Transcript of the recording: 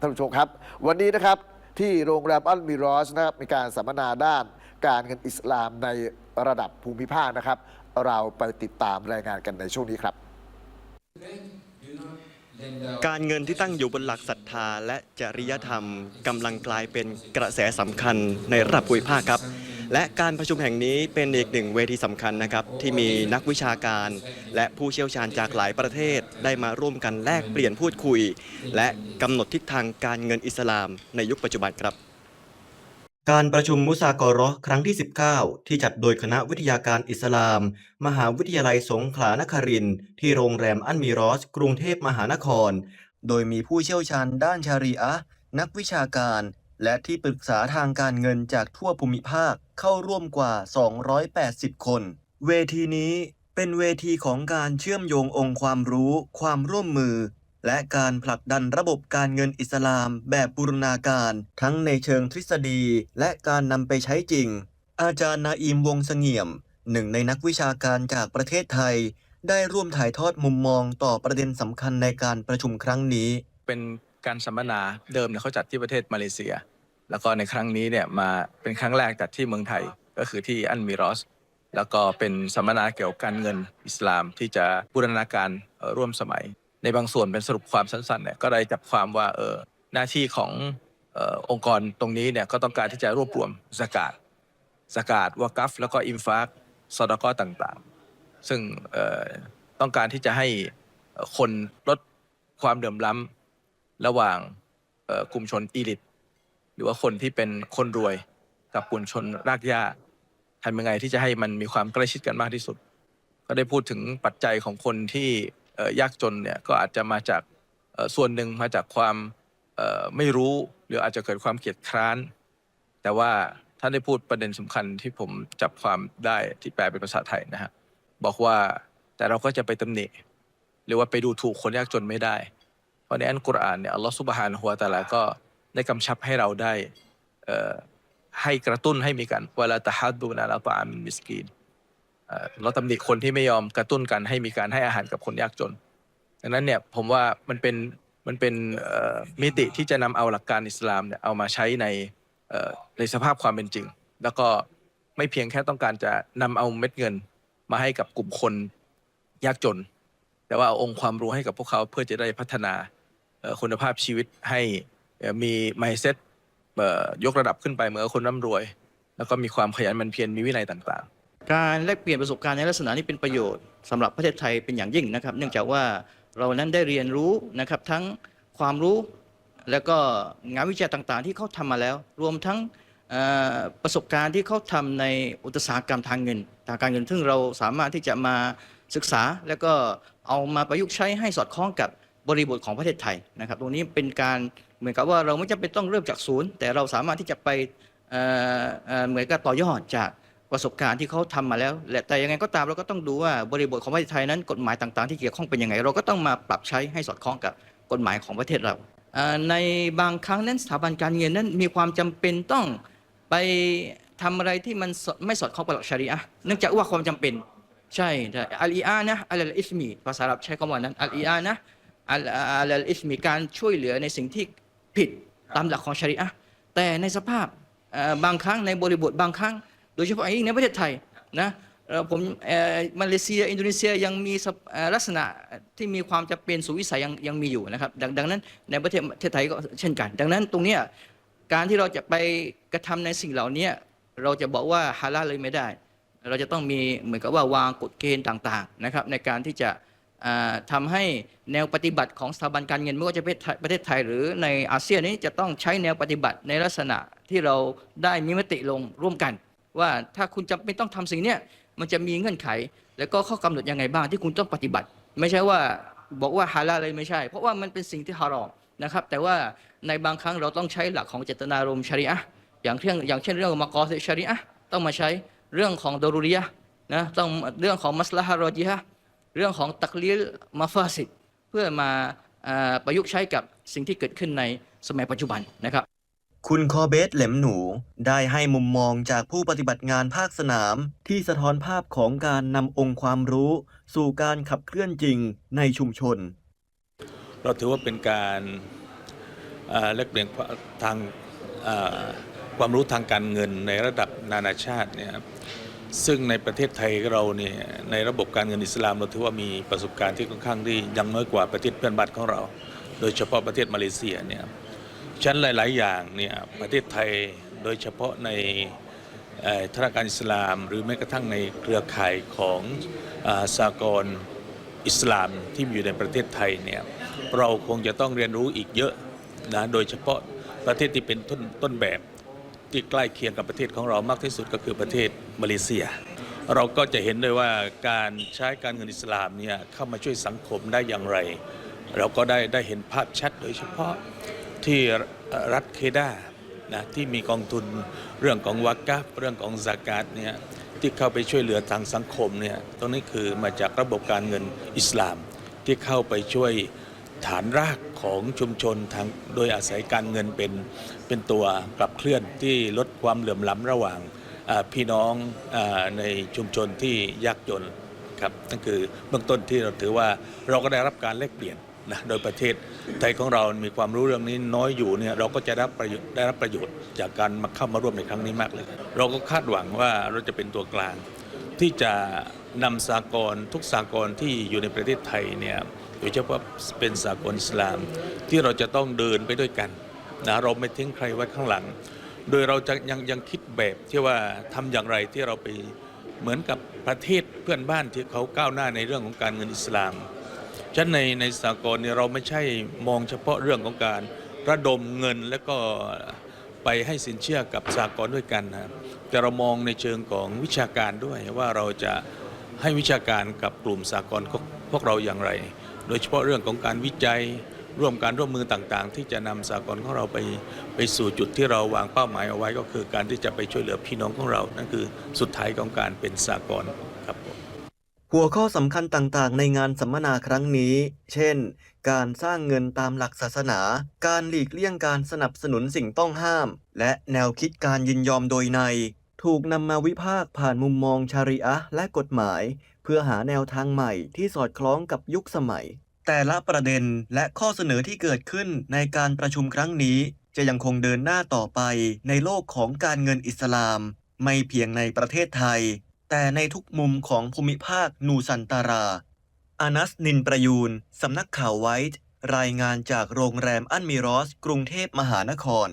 ท่านผู้ชมครับ วันนี้นะครับที่โรงแรมอัลมิรอสนะครับมีการสัมมนาด้านการเงินอิสลามในระดับภูมิภาคนะครับ เราไปติดตามรายงานกันในช่วงนี้ครับ การเงินที่ตั้งอยู่บนหลักศรัทธาและจริยธรรมกำลังกลายเป็นกระแสสำคัญในระดับภูมิภาคครับ และการประชุมแห่งนี้เป็นอีกหนึ่งเวทีสำคัญนะครับที่มีนักวิชาการ และผู้เชี่ยวชาญจากหลายประเทศ ได้มาร่วมกันแลกเปลี่ยนพูดคุย และกำหนดทิศทางการเงินอิสลามในยุคปัจจุบันครับ การประชุมมุสากอเรอห์ครั้งที่ 19 ที่จัดโดยคณะวิทยาการอิสลาม มหาวิทยาลัยสงขลานครินทร์ที่โรงแรมอันมีรอส กรุงเทพมหานคร โดยมีผู้เชี่ยวชาญด้านชารีอะห์นักวิชาการ และที่ปรึกษาทางการเงินจากทั่วภูมิภาคเข้าร่วมกว่า 280 คน เวทีนี้เป็นเวทีของการเชื่อมโยงองค์ความรู้ ความร่วมมือ และการผลักดันระบบการเงินอิสลามแบบบูรณาการ ทั้งในเชิงทฤษฎีและการนำไปใช้จริง อาจารย์นาอิมวงศ์เสงี่ยม หนึ่งในนักวิชาการจากประเทศไทย ได้ร่วมถ่ายทอดมุมมองต่อประเด็นสำคัญในการประชุมครั้งนี้ เป็น การสัมมนาเดิมเนี่ยเขาจัดที่ประเทศมาเลเซีย แล้วก็ในครั้งนี้เนี่ยมาเป็นครั้งแรกจัดที่เมืองไทยก็คือที่อันมิรอส แล้วก็เป็นสัมมนาเกี่ยวกับการเงินอิสลามที่จะบูรณาการร่วมสมัย ในบางส่วนเป็นสรุปความสั้นๆเนี่ยก็ได้จับความว่าเออหน้าที่ขององค์กรตรงนี้เนี่ยก็ต้องการที่จะรวบรวมสกาดสกาดวากัฟ แล้วก็อิมฟากซอดาก็ต่างๆ ซึ่งต้องการที่จะให้คนลดความเดือมล้ำ ระหว่างกลุ่มชนอีลิต หรือว่าคนที่เป็นคนรวยกับกลุ่มชนรากหญ้าทำยังไงที่จะให้มันมีความใกล้ชิดกันมากที่สุด ก็ได้พูดถึงปัจจัยของคนที่ยากจนเนี่ยก็อาจจะมาจากส่วนหนึ่งมาจากความไม่รู้หรืออาจจะเกิดความเกลียดคร้าน แต่ว่าท่านได้พูดประเด็นสำคัญที่ผมจับความได้ที่แปลเป็นภาษาไทยนะฮะบอกว่าแต่เราก็จะไปตำหนิหรือว่าไปดูถูกคนยากจนไม่ได้ เพราะในอันกุรอานเนี่ยอัลลอฮฺสุบฮานะฮูวตะอาลาก็ได้กำชับให้เราได้เอ่อให้กระตุ้นให้มีการเวลาตะฮัดดูนะละตามมิสกีนเอ่อเราตำหนิคนที่ไม่ยอมกระตุ้นกันให้มีการให้อาหารกับคนยากจนดังนั้นเนี่ยผมว่ามันเป็นมันเป็นเอ่อมิติที่จะนำเอาหลักการอิสลามเนี่ยเอามาใช้ในเอ่อในสภาพความเป็นจริง แล้วก็ไม่เพียงแค่ต้องการจะนำเอาเม็ดเงินมาให้กับกลุ่มคนยากจน แต่ว่าเอาองค์ความรู้ให้กับพวกเขาเพื่อจะได้พัฒนา คุณภาพชีวิตให้มีไมเซ็ตยกระดับขึ้นไปเหมือนคนร่ำรวย แล้วก็มีความขยันมันเพียรมีวินัยต่างๆ การแลกเปลี่ยนประสบการณ์ในลักษณะนี้เป็นประโยชน์สำหรับประเทศไทยเป็นอย่างยิ่งนะครับ เนื่องจากว่าเรานั้นได้เรียนรู้นะครับทั้งความรู้แล้วก็งานวิจัยต่างๆ ที่เขาทำมาแล้ว รวมทั้งประสบการณ์ที่เขาทำในอุตสาหกรรมทางเงินทางการเงิน ซึ่งเราสามารถที่จะมาศึกษา แล้วก็เอามาประยุกต์ใช้ให้สอดคล้องกับ บริบทของประเทศไทยนะครับ ตรงนี้เป็นการเหมือนกับว่าเราไม่จำเป็นต้องเริ่มจากศูนย์ แต่เราสามารถที่จะไปเอ่อเอ่อเหมือนกับต่อยอดจากประสบการณ์ที่เขาทำมาแล้วและแต่ยังไงก็ตามเราก็ต้องดูว่าบริบทของประเทศไทยนั้นกฎหมายต่างๆ ที่เกี่ยวข้องเป็นยังไง เราก็ต้องมาปรับใช้ให้สอดคล้องกับกฎหมายของประเทศเราในบางครั้งนั้นสถาบันการเงินนั้นมีความจำเป็นต้องไปทำอะไรที่มันไม่สอดคล้องกับหลักชารีอะเนื่องจากว่าความจำเป็น ใช่อัลีอานะอัลอิสมีภาษาอาหรับใช้คำว่านั้นอัลีอานะ อัลอัลอิสมีการช่วยเหลือในสิ่งที่ผิดตามหลักของชารีอะห์แต่ในสภาพเอ่อบางครั้งในบริบทบางครั้ง โดยเฉพาะอย่างยิ่งในประเทศไทยนะเอ่อผมเอ่อมาเลเซีย อินโดนีเซียยังมีสภเอ่อลักษณะที่มีความจำเป็นสุวิสัยยังยังมีอยู่นะครับดังดังนั้นในประเทศประเทศไทยก็เช่นกัน ดังนั้นตรงเนี้ยการที่เราจะไปกระทำในสิ่งเหล่านี้เราจะบอกว่าฮาลาลเลยไม่ได้ เราจะต้องมีเหมือนกับว่าวางกฎเกณฑ์ต่างๆนะครับในการที่จะอ่า ทำาให้แนวปฏิบัติของสถาบันการเงินไม่ว่าจะเป็นประเทศไทยหรือในอาเซียนนี้จะต้องใช้แนวปฏิบัติในลักษณะที่เราได้มีมติลงร่วมกัน ว่าถ้าคุณจำเป็นต้องทำสิ่งนี้มันจะมีเงื่อนไข แล้วก็ข้อกำหนดยังไงบ้างที่คุณต้องปฏิบัติ ไม่ใช่ว่าบอกว่าฮาลาลเลยไม่ใช่ เพราะว่ามันเป็นสิ่งที่ฮารอมนะครับแต่ว่าในบางครั้งเราต้องใช้หลักของเจตนารมณ์ชริอะอย่างเช่นอย่างเช่นเรื่องมากอสิชริอะต้องมาใช้เรื่องของดรุริยะนะต้องเรื่องของมัสลาฮารอจิฮะ เรื่องของตักลีลมาฟาสิดเพื่อมาอ่าประยุกต์ใช้กับสิ่งที่เกิดขึ้นในสมัยปัจจุบันนะครับ คุณคอเบสเหล็มหนู ได้ให้มุมมองจากผู้ปฏิบัติงานภาคสนาม ที่สะท้อนภาพของการนำองค์ความรู้ สู่การขับเคลื่อนจริงในชุมชน เราถือว่าเป็นการเอ่อแลกเปลี่ยนทางเอ่อความรู้ทางการเงินในระดับนานาชาติเนี่ย ซึ่งในประเทศไทยเราเนี่ยในระบบการเงินอิสลามเราถือว่ามีประสบการณ์ที่ค่อนข้างที่ยังน้อยกว่าประเทศเพื่อนบ้านของเรา โดยเฉพาะประเทศมาเลเซียเนี่ยฉะนันหลาย ๆ อย่างเนี่ยประเทศไทยโดยเฉพาะในธนาคารอิสลาม หรือแม้กระทั่งในเครือข่ายของสากลอิสลามที่อยู่ในประเทศไทยเนี่ยเราคงจะต้องเรียนรู้อีกเยอะนะโดยเฉพาะประเทศที่เป็นต้นต้นแบบที่ใกล้เคียงกับประเทศของเรามากที่สุดก็คือประเทศ มาเลเซีย เราก็จะเห็นได้ว่าการใช้การเงินอิสลามเนี่ยเข้ามาช่วยสังคมได้อย่างไร เราก็ได้ได้เห็นภาพชัดโดยเฉพาะที่รัฐเคดานะที่มีกองทุนเรื่องของวากัฟเรื่องของซากาตเนี่ยที่เข้าไปช่วยเหลือทางสังคมเนี่ยตรงนี้คือมาจากระบบการเงินอิสลาม ที่เข้าไปช่วยฐานรากของชุมชนทางโดยอาศัยการเงินเป็นเป็นตัวกลับเคลื่อนที่ลดความเหลื่อมล้ำระหว่าง พี่น้องอในชุมชนที่ยากจนครับนั่นคือเบื้องต้นที่เราถือว่าเราก็ได้รับการแลกเปลี่ยนนะโดยประเทศไทยของเรา มีความรู้เรื่องนี้น้อยอยู่เนี่ยเราก็จะได้รับประโยชน์ได้รับประโยชน์จากการมาเข้ามาร่วมในครั้งนี้มากเลย เราก็คาดหวังว่าเราจะเป็นตัวกลาง ที่จะนำสากลทุกสากลที่อยู่ในประเทศไทยเนี่ยโดยเฉพาะเป็นสากลอิสลาม ที่เราจะต้องเดินไปด้วยกันนะเราไม่ทิ้งใครไว้ข้างหลัง โดยเราจะยังยังคิดแบบที่ว่าทำอย่างไรที่เราไปเหมือนกับประเทศเพื่อนบ้านที่เขาก้าวหน้าในเรื่องของการเงินอิสลามฉะนันในในสากลเนี่ยเราไม่ใช่มองเฉพาะเรื่องของการระดมเงินแล้วก็ไปให้สินเชื่อกับสากลด้วยกันนะครับแต่เรามองในเชิงของวิชาการด้วยว่าเราจะให้วิชาการกับกลุ่มสากลพวกเราอย่างไร โดยเฉพาะเรื่องของการวิจัย ร่วมการร่วมมือต่างๆ ที่จะนำสากลของเราไปไปสู่จุดที่เราวางเป้าหมายเอาไว้ก็คือการที่จะไปช่วยเหลือพี่น้องของเรานั่นคือสุดท้ายของการเป็นสากลครับหัวข้อสำคัญต่างๆ ในงานสัมมนาครั้งนี้ เช่น การสร้างเงินตามหลักศาสนา การหลีกเลี่ยงการสนับสนุนสิ่งต้องห้าม และแนวคิดการยินยอมโดยใน ถูกนำมาวิพากษ์ผ่านมุมมองชาริอะห์และกฎหมาย เพื่อหาแนวทางใหม่ที่สอดคล้องกับยุคสมัย แต่ละประเด็นและข้อเสนอที่เกิดขึ้นในการประชุมครั้งนี้ จะยังคงเดินหน้าต่อไปในโลกของการเงินอิสลาม ไม่เพียงในประเทศไทย แต่ในทุกมุมของภูมิภาคนูซันตารา อานัสนินประยูนสำนักข่าวไวท์รายงานจากโรงแรมอันมิรอส กรุงเทพมหานคร